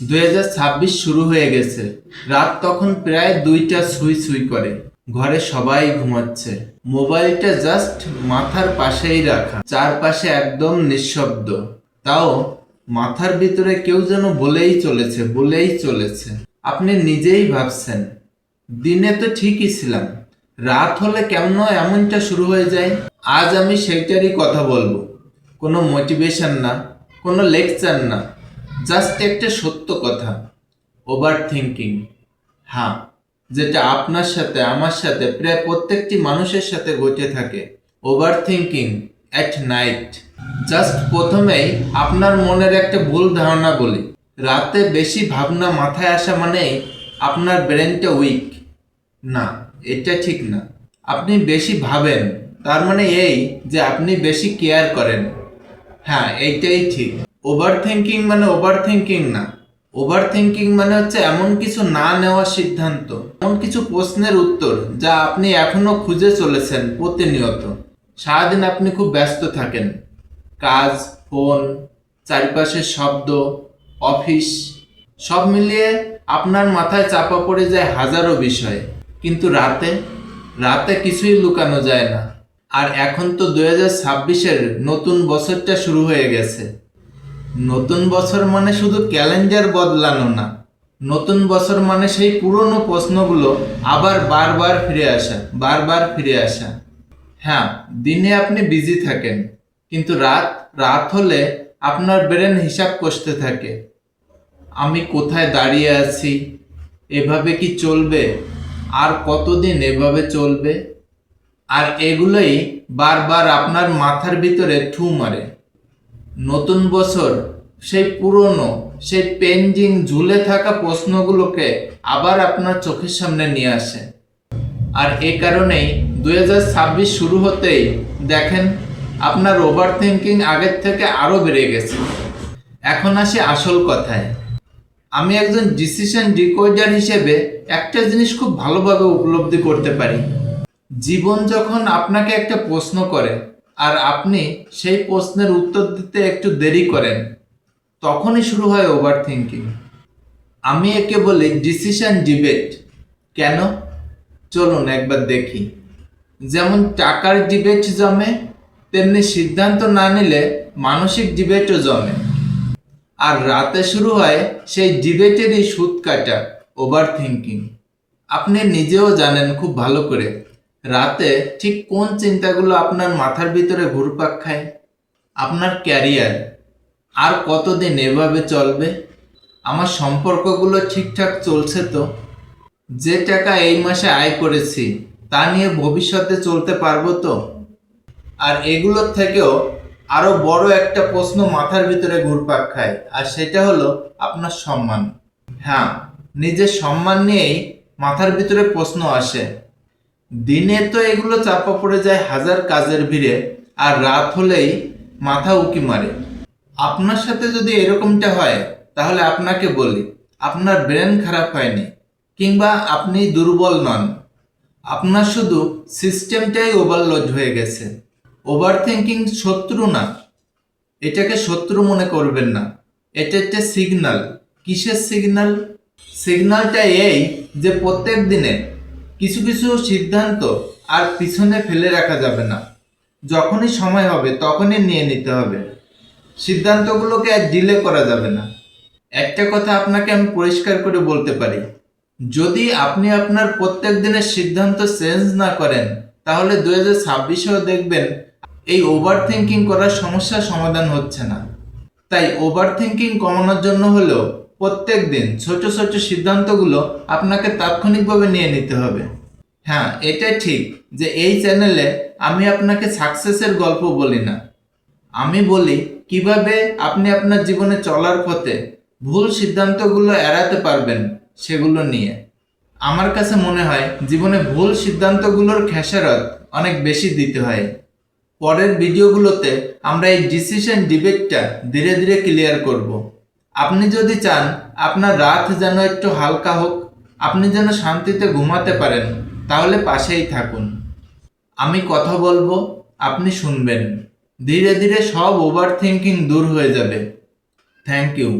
দুই হাজার ছাব্বিশ শুরু হয়ে গেছে। রাত তখন প্রায় দুইটা সুই সুই করে। ঘরে সবাই ঘুমাচ্ছে। মোবাইলটা জাস্ট মাথার পাশেই রাখা। চারপাশে একদম নিঃশব্দ। তাও মাথার ভিতরে কেউ যেন বলেই চলেছে বলেই চলেছে। আপনি নিজেই ভাবছেন, দিনে তো ঠিকই ছিলাম। রাত হলে কেমন এমনটা শুরু হয়ে যায়? আজ আমি সেইটারই কথা বলব। কোনো মোটিভেশন না, কোনো লেকচার না। জাস্ট একটা সত্য কথা ওভার থিঙ্কিং হ্যাঁ যেটা আপনার সাথে, আমার সাথে, প্রায় প্রত্যেকটি মানুষের সাথে ঘটে থাকে over thinking at night just প্রথমেই আপনার মনের একটা ভুল ধারণা বলি। রাতে বেশি ভাবনা মাথায় আসা মানেই আপনার ব্রেনটা উইক না, এটা ঠিক না। আপনি বেশি ভাবেন, তার মানে এই যে আপনি বেশি কেয়ার করেন। হ্যাঁ এইটাই ঠিক। ওভার থিঙ্কিং মানে ওভার থিঙ্কিং না। ওভার থিঙ্কিং মানে হচ্ছে এমন কিছু না নেওয়ার সিদ্ধান্ত, এমন কিছু প্রশ্নের উত্তর যা আপনি এখনও খুঁজে চলেছেন প্রতিনিয়ত। সারাদিন আপনি খুব ব্যস্ত থাকেন। কাজ, ফোন চারিপাশের শব্দ, অফিস, সব মিলিয়ে আপনার মাথায় চাপা পড়ে যায় হাজারো বিষয়। কিন্তু রাতে? রাতে কিছুই লুকানো যায় না। আর এখন তো দু হাজার ছাব্বিশের নতুন বছরটা শুরু হয়ে গেছে। নতুন বছর মানে শুধু ক্যালেন্ডার বদলানো না। নতুন বছর মানে সেই পুরনো প্রশ্নগুলো আবার বারবার ফিরে আসা, বারবার ফিরে আসা। হ্যাঁ দিনে আপনি বিজি থাকেন, কিন্তু রাত রাত হলে আপনার ব্রেন হিসাব কষতে থাকে। আমি কোথায় দাঁড়িয়ে আছি? এভাবে কি চলবে? আর কতদিন এভাবে চলবে? আর এগুলোই বারবার আপনার মাথার ভিতরে ঠু মারে। নতুন বছর, সেই পুরনো, সেই পেন্ডিং ঝুলে থাকা প্রশ্নগুলোকে আবার আপনার চোখের সামনে নিয়ে আসে। আর এ কারণেই দু হাজার ছাব্বিশ শুরু হতেই দেখেন, আপনার ওভার থিঙ্কিং আগের থেকে আরও বেড়ে গেছে। এখন আসি আসল কথায়। আমি একজন ডিসিশন ডিকোডার হিসেবে একটা জিনিস খুব ভালোভাবে উপলব্ধি করতে পারি। জীবন যখন আপনাকে একটা প্রশ্ন করে আর আপনি সেই প্রশ্নের উত্তর দিতে একটু দেরি করেন, তখনই শুরু হয় ওভার থিঙ্কিং আমি একে বলি ডিসিশন ডিবেট কেন? চলুন একবার দেখি। যেমন টাকার ডিবেট জমে, তেমনি সিদ্ধান্ত না নিলে মানসিক ডিবেটও জমে। আর রাতে শুরু হয় সেই ডিবেটেরই সুদ কাটা ওভার থিঙ্কিং আপনি নিজেও জানেন খুব ভালো করে। রাতে ঠিক কোন চিন্তাগুলো আপনার মাথার ভিতরে ঘুরপাক খায়? আপনার ক্যারিয়ার আর কতদিন এভাবে চলবে? আমার সম্পর্কগুলো ঠিকঠাক চলছে তো? যে টাকা এই মাসে আয় করেছি, তা নিয়ে ভবিষ্যতে চলতে পারব তো? আর এগুলোর থেকেও আরও বড় একটা প্রশ্ন মাথার ভিতরে ঘুরপাক খায়, আর সেটা হলো আপনার সম্মান। হ্যাঁ নিজের সম্মান নিয়েই মাথার ভিতরে প্রশ্ন আসে। দিনে তো এগুলো চাপা পড়ে যায় হাজার কাজের ভিড়ে, আর রাত হলেই মাথা উকি মারে। আপনার সাথে যদি এরকমটা হয়, তাহলে আপনাকে বলি, আপনার ব্রেন খারাপ হয়নি, কিংবা আপনি দুর্বল নন। আপনার শুধু সিস্টেমটাই ওভারলোড হয়ে গেছে। ওভার থিঙ্কিং শত্রু না, এটাকে শত্রু মনে করবেন না। এটা একটা সিগনাল। কিসের সিগনাল? সিগনালটা এই যে প্রত্যেক দিনে কিছু কিছু সিদ্ধান্ত আর পিছনে ফেলে রাখা যাবে না। যখনই সময় হবে, তখনই নিয়ে নিতে হবে। সিদ্ধান্তগুলোকে আর ডিলে করা যাবে না। একটা কথা আপনাকে আমি পরিষ্কার করে বলতে পারি। যদি আপনি আপনার প্রত্যেক দিনের সিদ্ধান্ত চেঞ্জ না করেন, তাহলে দু হাজার ছাব্বিশেও দেখবেন এই ওভার থিঙ্কিং করার সমস্যার সমাধান হচ্ছে না। তাই ওভার থিঙ্কিং কমানোর জন্য হলেও প্রত্যেক দিন ছোট ছোট সিদ্ধান্তগুলো আপনাকে তাৎক্ষণিকভাবে নিয়ে নিতে হবে। হ্যাঁ এটা ঠিক যে এই চ্যানেলে আমি আপনাকে সাকসেসের গল্প বলি না। আমি বলি কীভাবে আপনি আপনার জীবনে চলার পথে ভুল সিদ্ধান্তগুলো এড়াতে পারবেন সেগুলো নিয়ে। আমার কাছে মনে হয় জীবনে ভুল সিদ্ধান্তগুলোর খেসারত অনেক বেশি দিতে হয়। পরের ভিডিওগুলোতে আমরা এই ডিসিশন ডিবেটটা ধীরে ধীরে ক্লিয়ার করব। আপনি যদি চান, আপনার রাত যেন একটু হালকা হোক, আপনি যেন শান্তিতে ঘুমাতে পারেন, তাহলে পাশেই থাকুন। আমি কথা বলব, আপনি শুনবেন। ধীরে ধীরে সব ওভার থিঙ্কিং দূর হয়ে যাবে। Thank you